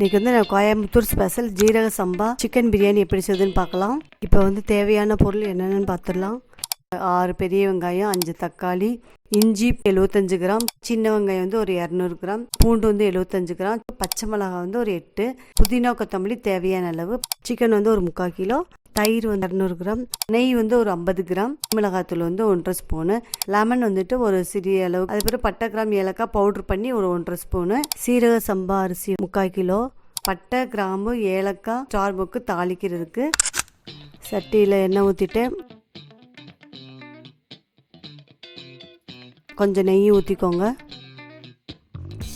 இன்றைக்கி வந்து நான் கோயம்புத்தூர் ஸ்பெஷல் ஜீரக சம்பா சிக்கன் பிரியாணி எப்படி செய்யுதுன்னு பார்க்கலாம். இப்போ வந்து தேவையான பொருள் என்னென்னு பார்த்துடலாம். ஆறு பெரிய வெங்காயம் அஞ்சு தக்காளி இஞ்சி எழுபத்தஞ்சு கிராம் சின்ன வெங்காயம் வந்து ஒரு இரநூறு கிராம் பூண்டு வந்து எழுபத்தஞ்சு கிராம் பச்சை மிளகாய் வந்து ஒரு எட்டு புதினா கொத்தமல்லி தேவையான அளவு சிக்கன் வந்து ஒரு முக்கால் கிலோ தயிர் வந்து இரநூறு கிராம் நெய் வந்து ஒரு ஐம்பது கிராம் மிளகாத்தூள் வந்து ஒன்றரை ஸ்பூனு லெமன் வந்துட்டு ஒரு சிறிய அளவு அதுக்கப்புறம் பட்டை கிராம் ஏலக்காய் பவுட்ரு பண்ணி ஒரு ஒன்றரை ஸ்பூனு சீரக சம்பா அரிசி முக்கால் கிலோ பட்டை கிராம்பு ஏலக்காய் ஸ்டார் புக்கு தாளிக்கிறதுக்கு சட்டியில் எண்ணெய் ஊற்றிட்டு கொஞ்சம் நெய் ஊற்றிக்கோங்க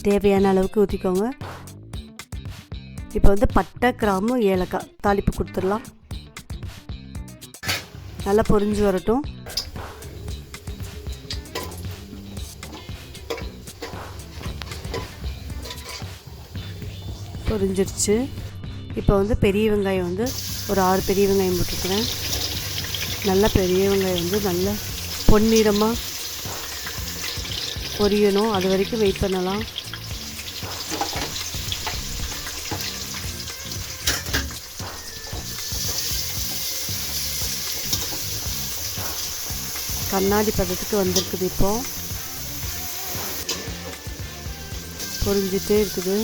தேவையான அளவுக்கு ஊற்றிக்கோங்க இப்போ வந்து பட்டை கிராம்பு ஏலக்காய் தாளிப்பு கொடுத்துடலாம். நல்லா பொரிஞ்சு வரட்டும். பொரிஞ்சிருச்சு. இப்போ வந்து பெரிய வெங்காயம் வந்து ஒரு ஆறு பெரிய வெங்காயம் போட்டுருக்குறேன் நல்லா பெரிய வெங்காயம் வந்து நல்லா பொன்னிறமாக பொரியணும். அது வரைக்கும் வெயிட் பண்ணலாம். கண்ணாடி பதத்துக்கு வந்திருக்குது இப்போ. பொரிஞ்சிட்டே இருக்குது.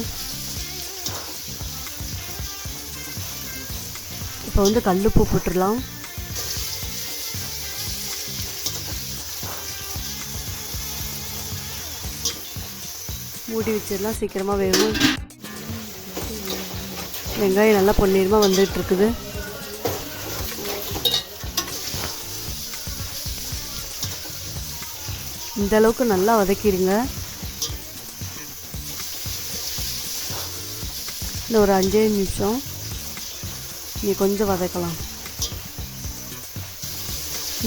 இப்போ வந்து கல்லுப்பு போட்டுடலாம். மூடி வச்சிடலாம் சீக்கிரமாக வேகும். வெங்காயம் நல்லா பொன்னிறமாக வந்துட்டுருக்குது இந்த அளவுக்கு நல்லா வதக்கிடுங்க. இன்னும் ஒரு அஞ்சே நிமிஷம் நீ கொஞ்சம் வதக்கலாம்.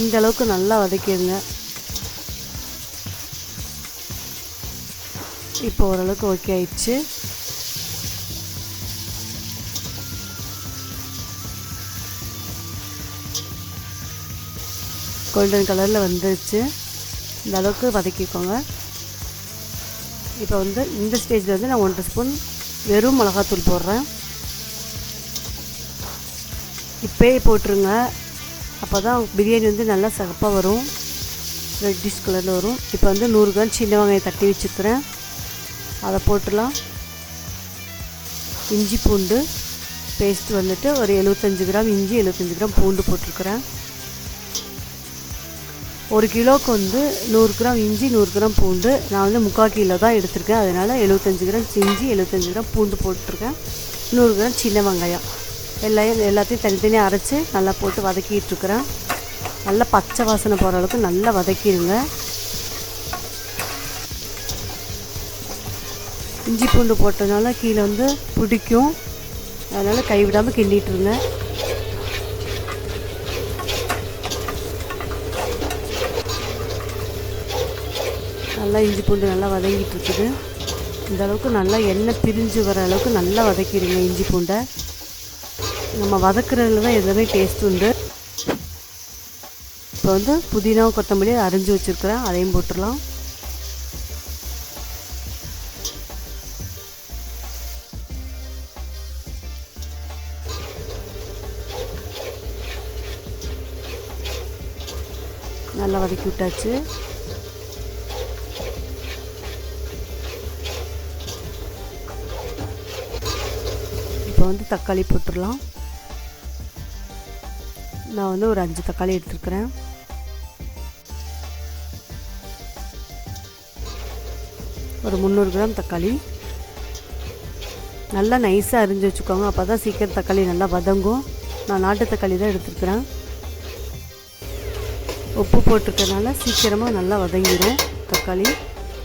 இந்த அளவுக்கு நல்லா வதக்கிடுங்க. இப்போ ஓரளவுக்கு ஓகே ஆயிடுச்சு. கோல்டன் கலரில் வந்துருச்சு. இந்த அளவுக்கு வதக்கிக்கோங்க. இப்போ வந்து இந்த ஸ்டேஜில் வந்து நான் ஒன்றரை ஸ்பூன் வெறும் மிளகாத்தூள் போடுறேன். இப்போயே போட்டுருங்க. அப்போ தான் பிரியாணி வந்து நல்லா சிறப்பாக வரும். ரெட்டிஷ் கலரில் வரும். இப்போ வந்து நூறு கிராம் சின்ன வெங்காயம் தட்டி வச்சுக்கிறேன். அதை போட்டுலாம் இஞ்சி பூண்டு பேஸ்ட் வந்துட்டு ஒரு எழுபத்தஞ்சு கிராம் இஞ்சி எழுபத்தஞ்சி கிராம் பூண்டு போட்டிருக்கிறேன். ஒரு கிலோவுக்கு வந்து நூறு கிராம் இஞ்சி நூறு கிராம் பூண்டு. நான் வந்து முக்கால் கிலோ தான் எடுத்திருக்கேன். அதனால் எழுபத்தஞ்சி கிராம் இஞ்சி எழுபத்தஞ்சு கிராம் பூண்டு போட்டிருக்கேன். நூறு கிராம் சின்ன வெங்காயம். எல்லாம் எல்லாத்தையும் தனித்தனியாக அரைச்சி நல்லா போட்டு வதக்கிட்டுருக்குறேன் நல்லா பச்சை வாசனை போகிற அளவுக்கு நல்லா வதக்கிடுங்க. இஞ்சி பூண்டு போட்டதுனால கீழே வந்து பிடிக்கும். அதனால் கைவிடாமல் கிண்டிட்டுருங்க நல்லா இஞ்சி பூண்டு நல்லா வதங்கிட்டு இருக்குது. இந்த அளவுக்கு நல்லா எண்ணெய் பிரிஞ்சு வர அளவுக்கு நல்லா வதக்கிடுங்க இஞ்சி பூண்டை. நம்ம வதக்குறதுல தான் எல்லாமே டேஸ்ட் உண்டு. இப்போ வந்து புதினா கொத்தமல்லி அரைஞ்சி வச்சுருக்கிறேன். அதையும் போட்டுடலாம். நல்லா வதக்கி விட்டாச்சு. இப்போ வந்து தக்காளி போட்டுடலாம். நான் வந்து ஒரு அஞ்சு தக்காளி எடுத்துருக்குறேன். ஒரு முந்நூறு கிராம் தக்காளி. நல்லா நைஸாக அரிஞ்சு வச்சுக்கோங்க. அப்போ தான் சீக்கிரம் தக்காளி நல்லா வதங்கும். நான் நாட்டு தக்காளி தான் எடுத்துருக்குறேன். உப்பு போட்டிருக்கனால சீக்கிரமாக நல்லா வதங்கிடும் தக்காளி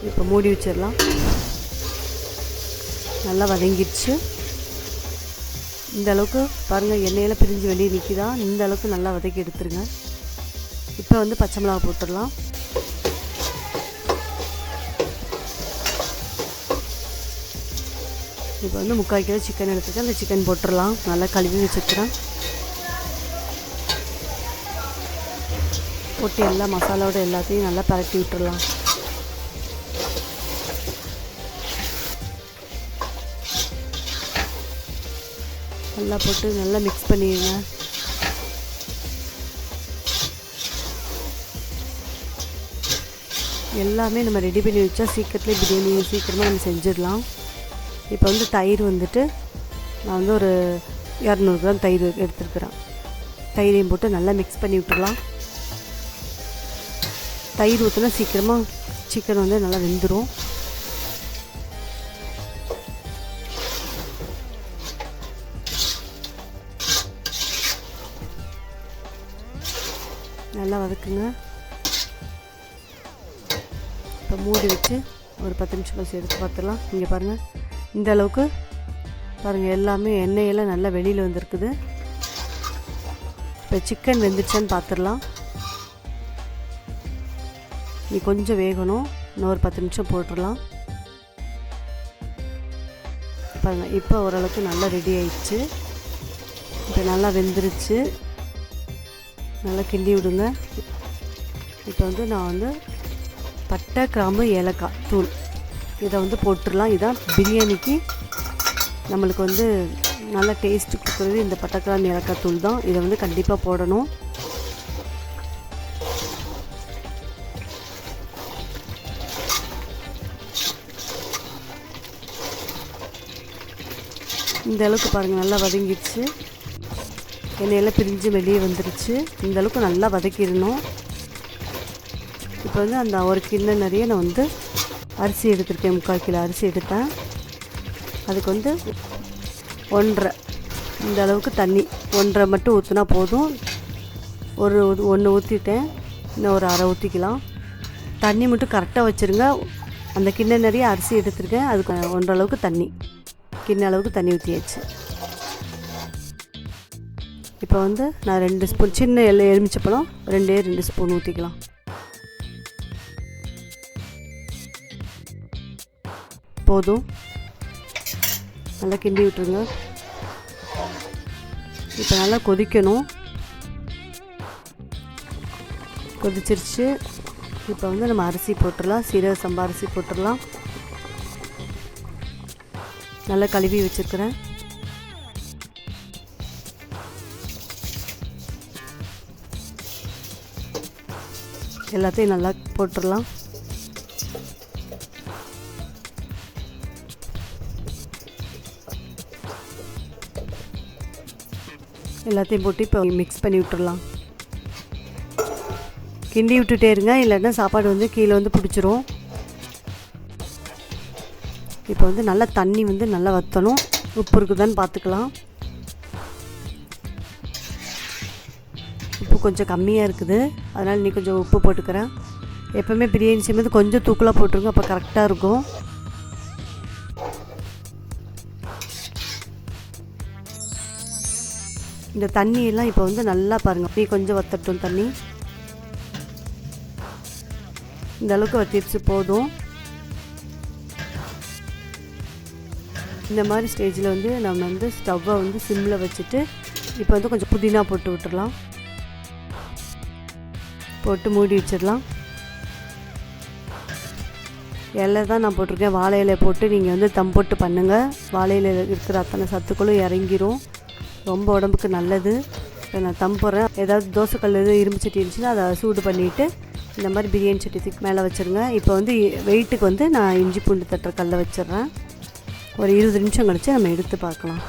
இப்போ மூடி வச்சிடலாம். நல்லா வதங்கிடுச்சு. இந்த அளவுக்கு பாருங்கள் எண்ணெயில் பிரிஞ்சு வெளியே நிற்கிதா இந்த அளவுக்கு நல்லா வதக்கி எடுத்துருங்க. இப்போ வந்து பச்சை மிளகா போட்டுடலாம். இப்போ வந்து முக்கால் கிலோ சிக்கன் எடுத்துட்டு அந்த சிக்கன் போட்டுடலாம். நல்லா கழுவி வச்சுக்கிறேன். போட்டு எல்லா மசாலாவோட எல்லாத்தையும் நல்லா பரட்டி விட்டுடலாம் நல்லா போட்டு நல்லா மிக்ஸ் பண்ணிடுங்க. எல்லாமே நம்ம ரெடி பண்ணி வச்சா சீக்கிரத்துலேயே பிரியாணி சீக்கிரமாக நம்ம செஞ்சிடலாம். இப்போ வந்து தயிர் வந்துட்டு நான் வந்து ஒரு இரநூறு கிராம் தயிர் எடுத்துருக்குறேன். தயிரையும் போட்டு நல்லா மிக்ஸ் பண்ணி விட்டுடலாம். தயிர் ஊற்றினா சீக்கிரமாக சிக்கன் வந்து நல்லா வெந்துடும் நல்லா வதக்குங்க. இப்போ மூடி வச்சு ஒரு பத்து நிமிஷம் கழிச்சு எடுத்து பார்த்துடலாம். இங்கே பாருங்கள் இந்த அளவுக்கு பாருங்கள் எல்லாமே எண்ணெயெல்லாம் நல்லா வெளியில் வந்திருக்குது. இப்போ சிக்கன் வெந்துருச்சான்னு பார்த்துடலாம். நீ கொஞ்சம் வேகணும். இன்னும் ஒரு பத்து நிமிஷம் போட்டுடலாம். பாருங்கள் இப்போ ஓரளவுக்கு நல்லா ரெடி ஆயிடுச்சு. இப்போ நல்லா வெந்துருச்சு. நல்லா கிண்டி விடுங்க. இப்போ வந்து நான் வந்து பட்டை கிராம்பு ஏலக்காய் தூள் இதை வந்து போட்டுடலாம். இதான் பிரியாணிக்கு நம்மளுக்கு வந்து நல்ல டேஸ்ட் கொடுக்குறது இந்த பட்டை கிராம்பு ஏலக்காய் தூள் தான். இதை வந்து கண்டிப்பாக போடணும். இந்த அளவுக்கு பாருங்கள் நல்லா வதங்கிடுச்சு. எண்ணெயெல்லாம் பிரிஞ்சு வெளியே வந்துருச்சு. இந்த அளவுக்கு நல்லா வதக்கிடணும். இப்போ வந்து அந்த ஒரு கிண்ணம் நிறைய நான் வந்து அரிசி எடுத்துருக்கேன் முக்கால் கிலோ அரிசி எடுத்தேன். அதுக்கு வந்து ஒன்றரை. இந்த அளவுக்கு தண்ணி. ஒன்றரை மட்டும் ஊற்றினா போதும். ஒரு ஒன்று ஊற்றிட்டேன் இன்னும் ஒரு அரை ஊற்றிக்கலாம் தண்ணி மட்டும் கரெக்டாக வச்சுருங்க. அந்த கிண்ண நிறைய அரிசி எடுத்துருக்கேன். அதுக்கு ஒன்றரை அளவுக்கு தண்ணி. கிண்ண அளவுக்கு தண்ணி ஊற்றியாச்சு இப்போ வந்து நான் ரெண்டு ஸ்பூன் சின்ன எல்லு எலுமிச்சப்பழம் ரெண்டே ரெண்டு ஸ்பூன் ஊற்றிக்கலாம் போதும். நல்லா கிண்டி விட்டுருங்க. இப்போ நல்லா கொதிக்கணும். கொதிச்சிருச்சு. இப்போ வந்து நம்ம அரிசி போட்டுடலாம். சீரக சம்பா அரிசி போட்டுடலாம். நல்லா கழுவி வச்சுருக்கிறேன். எல்லாத்தையும் நல்லா போட்டுடலாம். எல்லாத்தையும் போட்டு இப்போ மிக்ஸ் பண்ணி விட்டுடலாம். கிண்டி விட்டுட்டே இருங்க இல்லைன்னா சாப்பாடு வந்து கீழே வந்து பிடிச்சிரும். இப்போ வந்து நல்லா தண்ணி வந்து நல்லா வற்றணும் உப்பு இருக்குதான்னு பார்த்துக்கலாம். உப்பு கொஞ்சம் கம்மியாக இருக்குது. அதனால் நீ கொஞ்சம் உப்பு போட்டுக்கிறேன். எப்போவுமே பிரியாணி செய்யும்போது கொஞ்சம் தூக்கலாக போட்டுருங்க அப்போ கரெக்டாக இருக்கும். இந்த தண்ணியெல்லாம் இப்போ வந்து நல்லா பாருங்கள் அப்படியே கொஞ்சம் வத்தட்டும் தண்ணி. இந்த அளவுக்கு வத்திருச்சு போதும். இந்த மாதிரி ஸ்டேஜில் வந்து நம்ம வந்து ஸ்டவ்வை வந்து சிம்மில் வச்சுட்டு இப்போ வந்து கொஞ்சம் புதினா போட்டு விட்டுடலாம் போட்டு மூடி வச்சிடலாம். இலை தான் நான் போட்டிருக்கேன். வாழை இலையை போட்டு நீங்கள் வந்து தம் போட்டு பண்ணுங்கள் வாழை இலையில் இருக்கிற அத்தனை சத்துக்களும் இறங்கிரும். ரொம்ப உடம்புக்கு நல்லது. இப்போ நான் தம் போடுறேன். ஏதாவது தோசைக்கல் எதுவும் இரும்பு சட்டி இருந்துச்சுன்னா அதை சூடு பண்ணிவிட்டு இந்த மாதிரி பிரியாணி சட்டி மேலே வச்சுருங்க. இப்போ வந்து வெயிட்டுக்கு வந்து நான் இஞ்சி பூண்டு தட்டுற கல்லை வச்சிடுறேன். ஒரு இருபது நிமிஷம் கழிச்சு நம்ம எடுத்து பார்க்கலாம்.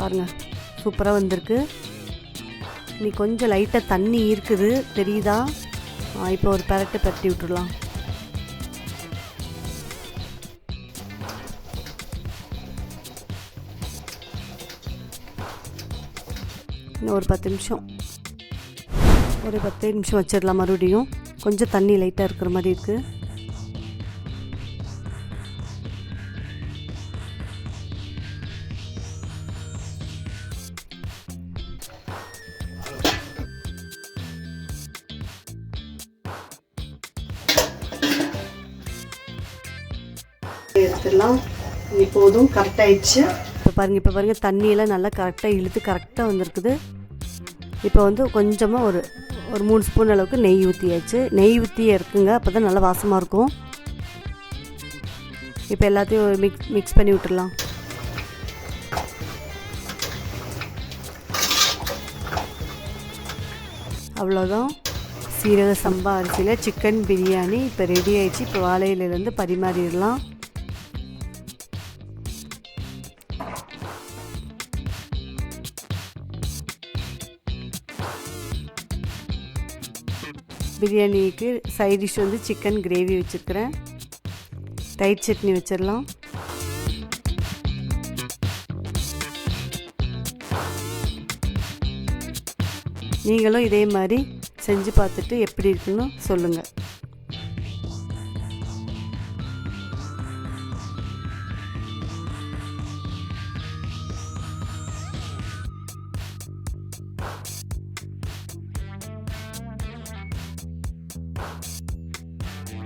பாருங்கள் சூப்பராக வந்திருக்கு. இனி கொஞ்சம் லைட்டாக தண்ணி இருக்குது தெரியுதா? இப்போ ஒரு பெரட்டை பரட்டி விட்டுடலாம். இன்னும் ஒரு பத்து நிமிஷம். ஒரு பத்து நிமிஷம் வச்சிடலாம் மறுபடியும். கொஞ்சம் தண்ணி லைட்டாக இருக்கிற மாதிரி இருக்குது எடுத்துடலாம். இப்போதும் கரெக்டாகிடுச்சு இப்போ பாருங்கள் இப்போ பாருங்கள் தண்ணியெல்லாம் நல்லா கரெக்டாக இழுத்து கரெக்டாக வந்திருக்குது. இப்போ வந்து கொஞ்சமாக ஒரு ஒரு மூணு ஸ்பூன் அளவுக்கு நெய் ஊற்றியாச்சு நெய் ஊற்றி இருக்குங்க அப்போ தான் நல்லா வாசமாக இருக்கும். இப்போ எல்லாத்தையும் ஒரு மிக்ஸ் மிக்ஸ் பண்ணி விட்டுடலாம் அவ்வளோதான் சீரக சம்பா அரிசியில் சிக்கன் பிரியாணி இப்போ ரெடி ஆயிடுச்சு. இப்போ வாழையிலேருந்து பரிமாறிடலாம். பிரியாணிக்கு சைட் டிஷ் வந்து சிக்கன் கிரேவி வச்சுருக்கிறேன் தயிர் சட்னி வச்சிடலாம். நீங்களும் இதே மாதிரி செஞ்சு பார்த்துட்டு எப்படி இருக்குன்னு சொல்லுங்கள்